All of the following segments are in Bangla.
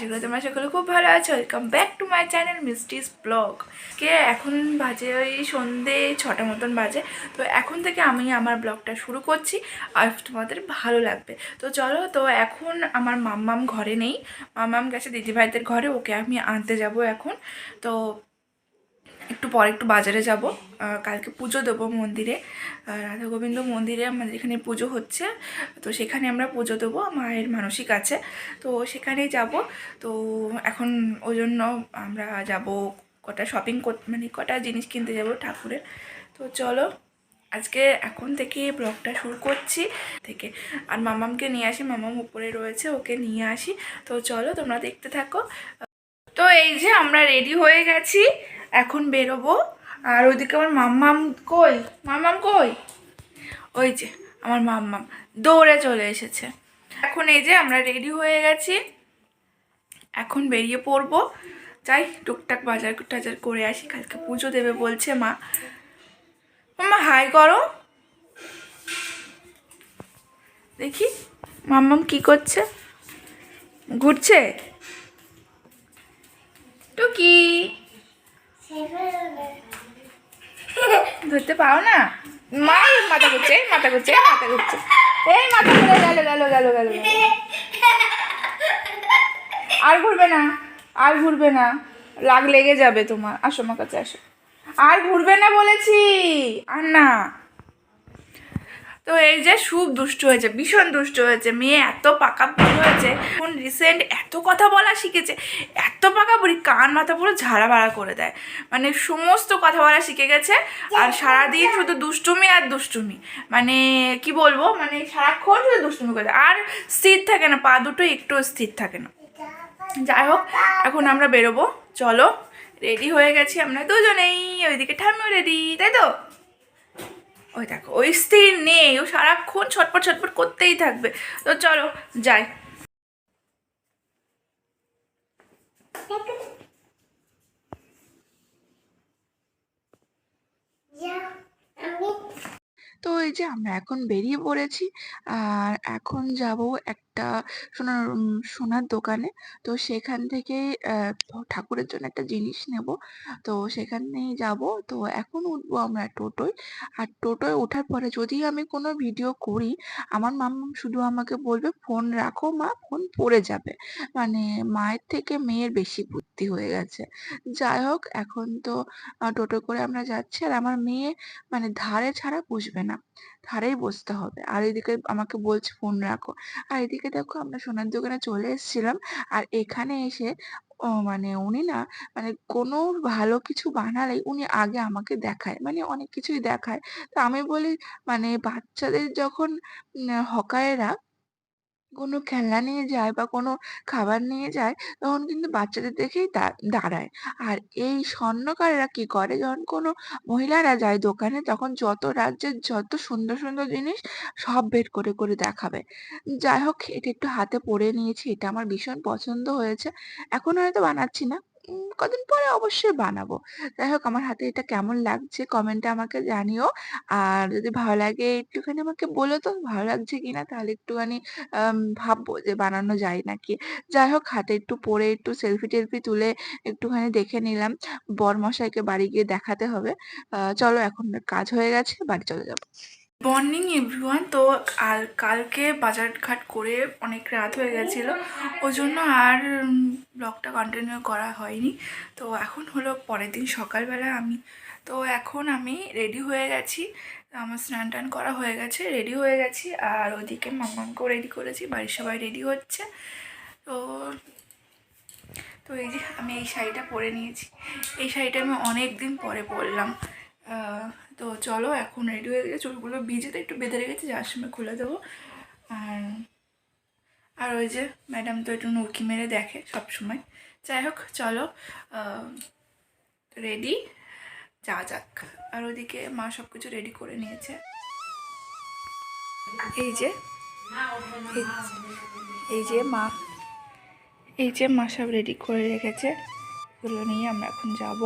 আশা করি তোমরা সকলে খুব ভালো আছো। Welcome back to my channel মিস্টিস blog কে এখন বাজে ওই সন্ধে ছটা মতন বাজে। তো এখন থেকে আমি আমার ব্লগটা শুরু করছি। আর তোমাদের ভালো লাগবে। তো চলো, তো এখন আমার মাম্মাম ঘরে নেই। মাম্মাম গেছে দিদিভাইদের ঘরে, ওকে আমি আনতে যাব এখন। তো একটু পরে একটু বাজারে যাব। কালকে পুজো দেবো মন্দিরে। রাধা গোবিন্দ মন্দিরে আমাদের এখানে পুজো হচ্ছে। তো সেখানে আমরা পুজো দেবো মায়ের মানসিক আছে। তো সেখানে যাব। তো এখন ওই জন্য আমরা যাব কটা শপিং করতে মানে কটা জিনিস কিনতে যাব ঠাকুরের। তো চলো, আজকে এখন থেকে ব্লগটা শুরু করছি থেকে। আর মামামকে নিয়ে আসি, মামাম উপরে রয়েছে, ওকে নিয়ে আসি। তো চলো, তোমরা দেখতে থাকো। তো এই যে আমরা রেডি হয়ে গেছি। এখন বেরোবো। আর ওইদিকে আমার মাম্মাম কই? মাম্মাম কই? ওই যে, আমার মাম্মাম দৌড়ে চলে এসেছে। এখন এই যে আমরা রেডি হয়ে গেছি। এখন বেরিয়ে পড়ব। যাই, টুকটাক বাজার টাজার করে আসি। কালকে পুজো দেবে বলছে মা। মাম্মা, হাই করো। দেখি, মাম্মাম কি করছে? ঘুরছে? টুকি। ধরতে পাও না? মা, মাথা ঘুরছে মাথা ঘুরছে মাথা ঘুরছে। এই মাথা ঘুরে গেল গেল গেল গেল গেল। আর ঘুরবে না, আর ঘুরবে না। লাগ লেগে যাবে তোমার। আসো আমার কাছে, আসো। আর ঘুরবে না বলেছি। আর না। তো এই যে খুব দুষ্ট হয়েছে, ভীষণ দুষ্ট হয়েছে, মেয়ে এত পাকা হয়েছে, এখন রিসেন্ট এত কথা বলা শিখেছে, এত পাকা বুড়ি কান মাথা পুরো ঝাড়া ভাড়া করে দেয়। মানে সমস্ত কথা বলা শিখে গেছে, আর সারাদিন শুধু দুষ্টুমি আর দুষ্টুমি। মানে কি বলব মানে সারাক্ষণ শুধু দুষ্টুমি করে। আর স্থির থাকে না, পা দুটো একটু স্থির থাকে না। যাই হোক, এখন আমরা বেরোবো, চলো রেডি হয়ে গেছি আমরা দুজনেই, ওইদিকে ঠাম্মিও রেডি তাই তো? ওই দেখো, ওই স্থির নেই, ও সারাক্ষণ ছটপট ছটপট করতেই থাকবে। তো চলো, যাই। তো এই যে আমরা এখন বেরিয়ে পড়েছি, আর এখন যাব একটা সোনার সোনার দোকানে। তো সেখান থেকে ঠাকুরের জন্য একটা জিনিস নেব। তো সেখানেই যাব। তো এখন উঠবো আমরা টোটোয়। আর টোটোয় ওঠার পরে যদি আমি কোনো ভিডিও করি, আমার মাম্মা শুধু আমাকে বলবে, ফোন রাখো মা, ফোন পড়ে যাবে। মানে মায়ের থেকে মেয়ের বেশি বুদ্ধি হয়ে গেছে। যাই হোক, এখন তো টোটো করে আমরা যাচ্ছি। আর আমার মেয়ে মানে ধারে ছাড়া বসবে না। ধারেই বসতে হবে। আর এদিকে আমাকে বলছে, ফোন রাখো। আর এদিকে দেখো আমরা সোনার দোকানে চলে এসেছিলাম। আর এখানে এসে, ও মানে উনি না মানে কোনো ভালো কিছু বানালেই উনি আগে আমাকে দেখায় মানে অনেক কিছুই দেখায়। তো আমি বলি মানে বাচ্চাদের যখন হকারেরা কোনো খেলনা নিয়ে যায় বা কোনো খাবার নিয়ে যায়, তখন কিন্তু বাচ্চাদের দেখেই দা- দাঁড়ায়। আর এই স্বর্ণকারেরা কি করে? যখন কোনো মহিলারা যায় দোকানে, তখন যত রাজ্যের যত সুন্দর সুন্দর জিনিস সব বের করে করে দেখাবে। যাই হোক, এটা একটু হাতে পরে নিয়েছি, এটা আমার ভীষণ পছন্দ হয়েছে। এখন হয়তো বানাচ্ছি না। কদিন পরে অবশ্যই বানাবো যাই হোক আমার হাতে এটা কেমন লাগছে কমেন্টে আমাকে জানিও আর যদি ভালো লাগে একটুখানি আমাকে বলো তো ভালো লাগছে কিনা তাহলে একটুখানি ভাববো যে বানানো যায় নাকি। যাই হোক হাতে একটু পরে একটু সেলফি-টেলফি তুলে একটুখানি দেখে নিলাম। বর মশাইকে বাড়ি গিয়ে দেখাতে হবে। চলো এখন কাজ হয়ে গেছে, বাড়ি চলে যাব। মর্নিং এভরিওয়ান তো আর কালকে বাজারঘাট করে অনেক রাত হয়ে গেছিল। ওই জন্য আর ব্লগটা কন্টিনিউ করা হয়নি। তো এখন হলো পরের দিন সকালবেলা আমি। তো এখন আমি রেডি হয়ে গেছি। আমার স্নান টান করা হয়ে গেছে রেডি হয়ে গেছি। আর ওদিকে মামাকেও রেডি করেছি, বাড়ির সবাই রেডি হচ্ছে। তো তো এই যে আমি এই শাড়িটা পরে নিয়েছি। এই শাড়িটা আমি অনেক দিন পরে পরলাম। তো চলো, এখন রেডি হয়ে গেছে। চুলগুলো ভিজে তো একটু বেঁধে রেখেছি, যার সময় খুলে দেবো। আর আর ওই যে ম্যাডাম তো একটু নুকি মেরে দেখে সব সময় যাই হোক, চলো রেডি যা যাক। আর ওদিকে মা সব কিছু রেডি করে নিয়েছে। এই যে এই যে মা, এই যে মা সব রেডি করে রেখেছে। এগুলো নিয়ে আমরা এখন যাব।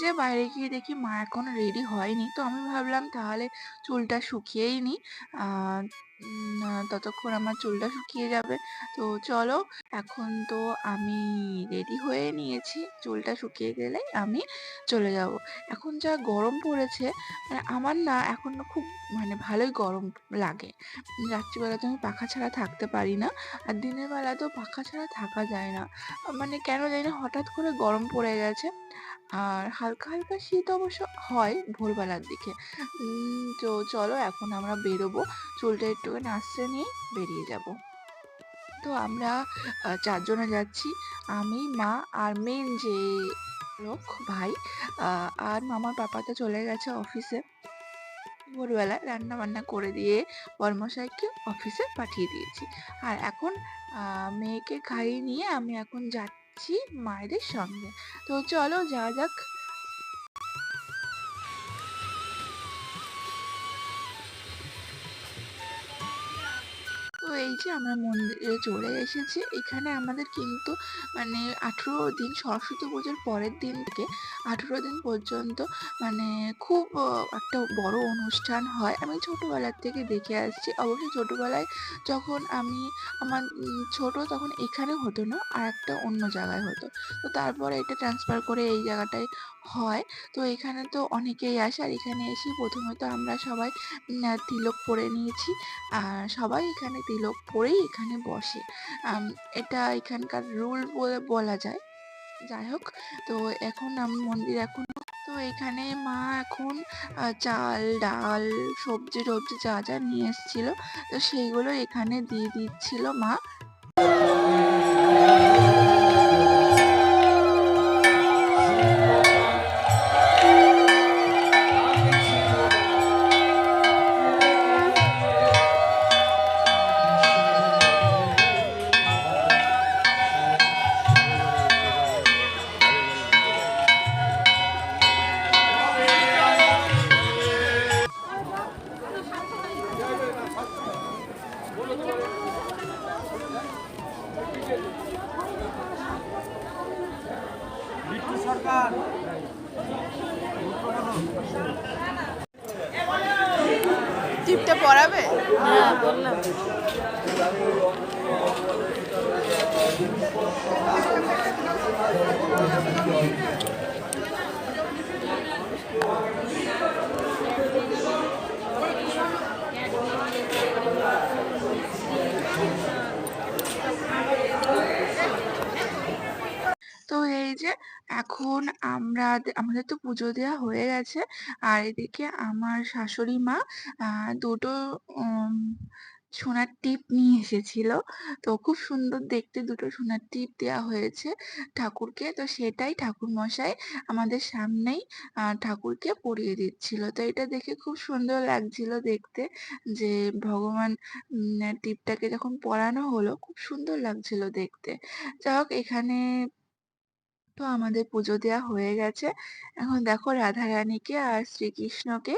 যে বাইরে গিয়ে দেখি মা এখনও রেডি হয়নি। তো আমি ভাবলাম তাহলে চুলটা শুকিয়েই নিই ততক্ষণ আমার চুলটা শুকিয়ে যাবে। তো চলো, এখন তো আমি রেডি হয়ে নিয়েছি। চুলটা শুকিয়ে গেলে আমি চলে যাব। এখন যা গরম পড়েছে মানে আমার না এখন খুব মানে ভালোই গরম লাগে। রাত্রিবেলা তো আমি পাখা ছাড়া থাকতে পারি না, আর দিনের বেলা তো পাখা ছাড়া থাকা যায় না। মানে কেন জানি না, হঠাৎ করে গরম পড়ে গেছে। আর হালকা হালকা শীত অবশ্য হয় ভোরবেলার দিকে। তো চলো, এখন আমরা বেরোবো। চুলটা একটুখানি আশ্রয় নিয়ে বেরিয়ে যাব। তো আমরা চারজনে যাচ্ছি। আমি, মা আর মেন যে লোক, ভাই আর মামার পাপা তো চলে গেছে অফিসে ভোরবেলায় রান্না বান্না করে দিয়ে বর্মশাইকে অফিসে পাঠিয়ে দিয়েছি। আর এখন মেয়েকে খাইয়ে নিয়ে আমি এখন যাচ্ছি মায়েদের সঙ্গে। তো চলো যা যাক। এই যে আমরা মন্দিরে চলে এসেছি। এখানে আমাদের কিন্তু মানে আঠেরো দিন সরস্বতী পুজোর পরের দিন থেকে আঠেরো দিন পর্যন্ত মানে খুব একটা বড় অনুষ্ঠান হয়। আমি ছোটোবেলার থেকে দেখে আসছি। অবশ্য ছোটোবেলায় যখন আমি আমার ছোট তখন এখানে হতো না, আর একটা অন্য জায়গায় হতো। তো তারপরে এটা ট্রান্সফার করে এই জায়গাটায় হয়। তো এখানে তো অনেকেই আসে, আর এখানে এসে প্রথমে তো আমরা সবাই তিলক পরে নিয়েছি। আর সবাই এখানে তিলক পরেই এখানে বসে। এটা এখানকার রুল বলে বলা যায়। যাই হোক, তো এখন আমি মন্দির এখন, তো এখানে মা এখন চাল, ডাল সবজি টবজি যা যা নিয়ে এসেছিল, তো সেইগুলো এখানে দিয়ে দিচ্ছিল মা। টিপটা পড়াবে হ্যাঁ বললাম। তো এই যে এখন আমরা আমাদের তো পুজো দেওয়া হয়ে গেছে। আর এদিকে আমার শাশুড়ি মা দুটো সোনার টিপ নিয়ে এসেছিল। তো খুব সুন্দর দেখতে দুটো সোনার টিপ দেওয়া হয়েছে ঠাকুরকে। তো সেটাই ঠাকুর মশাই আমাদের সামনেই ঠাকুরকে পরিয়ে দিচ্ছিল। তো এটা দেখে খুব সুন্দর লাগছিল দেখতে যে ভগবান টিপটাকে যখন পরানো হলো, খুব সুন্দর লাগছিল দেখতে। যাই হোক, এখানে তো আমাদের পুজো দেওয়া হয়ে গেছে। এখন দেখো রাধা রানীকে আর শ্রীকৃষ্ণকে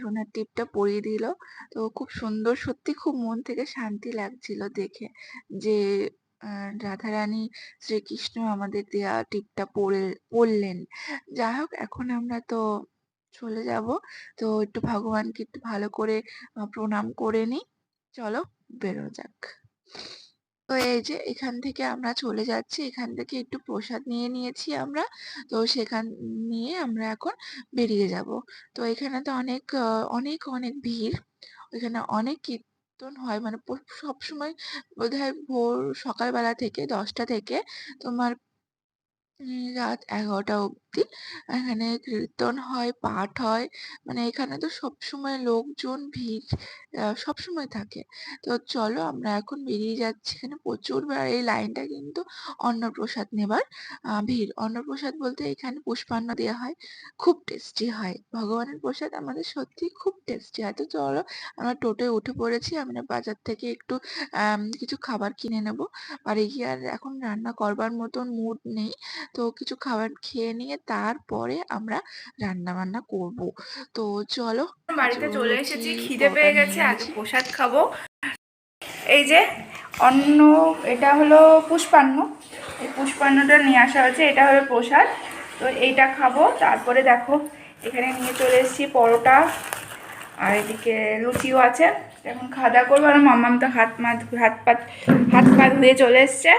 সোনার টিপটা পরিয়ে দিল। তো খুব সুন্দর সত্যি খুব মন থেকে শান্তি লাগছিল দেখে যে আহ, রাধা রানী শ্রীকৃষ্ণ আমাদের দেয়া টিপটা পরে পরলেন যাই হোক এখন আমরা তো চলে যাব। তো একটু ভগবানকে একটু ভালো করে প্রণাম করে নিই। চলো বেরো যাক। তো এই যে এখান থেকে আমরা চলে যাচ্ছি, এখান থেকে একটু প্রসাদ নিয়ে নিয়েছি আমরা। তো সেখান নিয়ে আমরা এখন বেরিয়ে যাব। তো এখানে তো অনেক অনেক অনেক ভিড়। এখানে অনেক কীর্তন হয়। মানে সবসময় বোধহয় ভোর সকালবেলা থেকে দশটা থেকে তোমার রাত এগারোটা অবধি। এখানে কীর্তন হয়, পাঠ হয়। মানে এখানে তো সবসময় লোকজন, ভিড় সবসময় থাকে। তো চলো আমরা এখন বেরিয়ে যাচ্ছি। এখানে প্রচুর এই লাইনটা কিন্তু অন্নপ্রসাদ নেবার ভিড়। অন্নপ্রসাদ বলতে এখানে পুষ্পান্ন দেওয়া হয়। খুব টেস্টি হয়। ভগবানের প্রসাদ আমাদের সত্যি খুব টেস্টি হয়। তো চলো আমরা টোটোয় উঠে পড়েছি। আমরা বাজার থেকে একটু কিছু খাবার কিনে নেব। বাড়ি গিয়ে আর এখন রান্না করবার মতন মুড নেই। তো কিছু খাবার খেয়ে নিয়ে তারপরে আমরা রান্না বান্না করব। তো চলো বাড়িতে চলে এসেছি খিদে পেয়ে গেছে নিয়েছি। প্রসাদ খাব। এই যে অন্য এটা হলো পুষ্পান্ন। এই পুষ্পান্নটা নিয়ে আসা হয়েছে এটা হলো প্রসাদ। তো এইটা খাব তারপরে দেখো এখানে নিয়ে চলে এসেছি পরোটা। আর এদিকে লুচিও আছে। এখন খাওয়া দাওয়া করব আর মাম্মাম তো হাত মা হাত পাত হাত পা ধুয়ে চলে এসছে।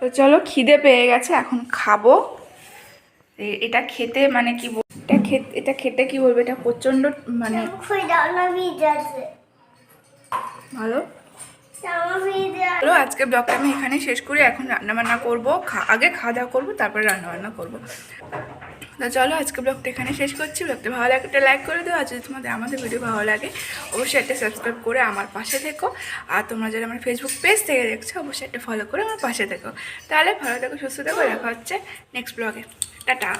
তো চলো খিদে পেয়ে গেছে এখন খাব। এটা খেতে মানে কি এটা খেতে এটা খেতে কি বলব? এটা প্রচণ্ড মানে ভালো? চলো আজকে ব্লগটা আমি এখানে শেষ করি এখন রান্নাবান্না করব আগে খাওয়া দাওয়া করব তারপরে রান্নাবান্না করব। তো চলো আজকে ব্লগটা এখানে শেষ করছি। ব্লগটা ভালো লাগে একটা লাইক করে দিও, আর যদি তোমাদের আমাদের ভিডিও ভালো লাগে, অবশ্যই একটা সাবস্ক্রাইব করে আমার পাশে থেকো। আর তোমরা যারা আমার ফেসবুক পেজ থেকে দেখছ, অবশ্যই একটা ফলো করে আমার পাশে থেকো। তাহলে ভালো থেকো, সুস্থ থেকো, দেখা হচ্ছে নেক্সট ব্লগে টাটা।